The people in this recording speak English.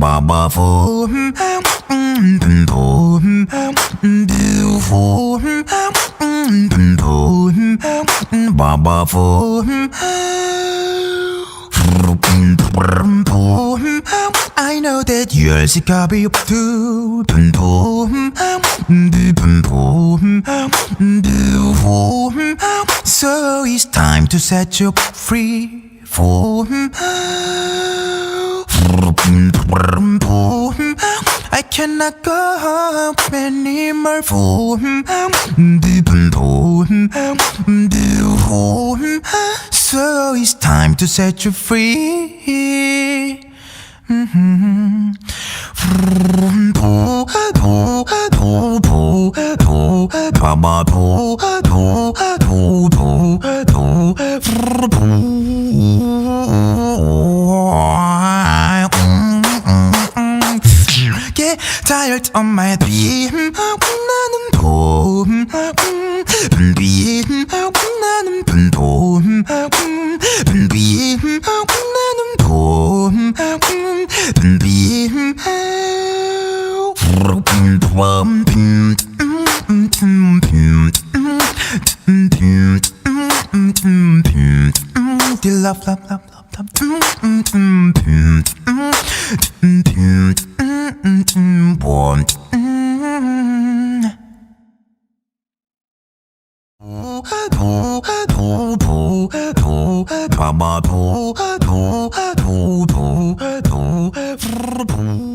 Baba for beautiful Baba for I know that you're sick of you too Beautiful boom, boom, boom, boom. So it's time to set you free. Boom, boom, boom. I cannot go home anymore. Boom, boom, boom, boom. So it's time to set you free. 음. 도, 도, 도, 도, 도, 바바 도, 도, 도, 도, 도, 도. 음, 음, 음. Get tired of my dream 나는 봄 분비임 나는 분봄 분비임 나는 봄 분비임 봄 do love, love, love, love, love. lap lap lap lap want Mama poo poo poo poo poo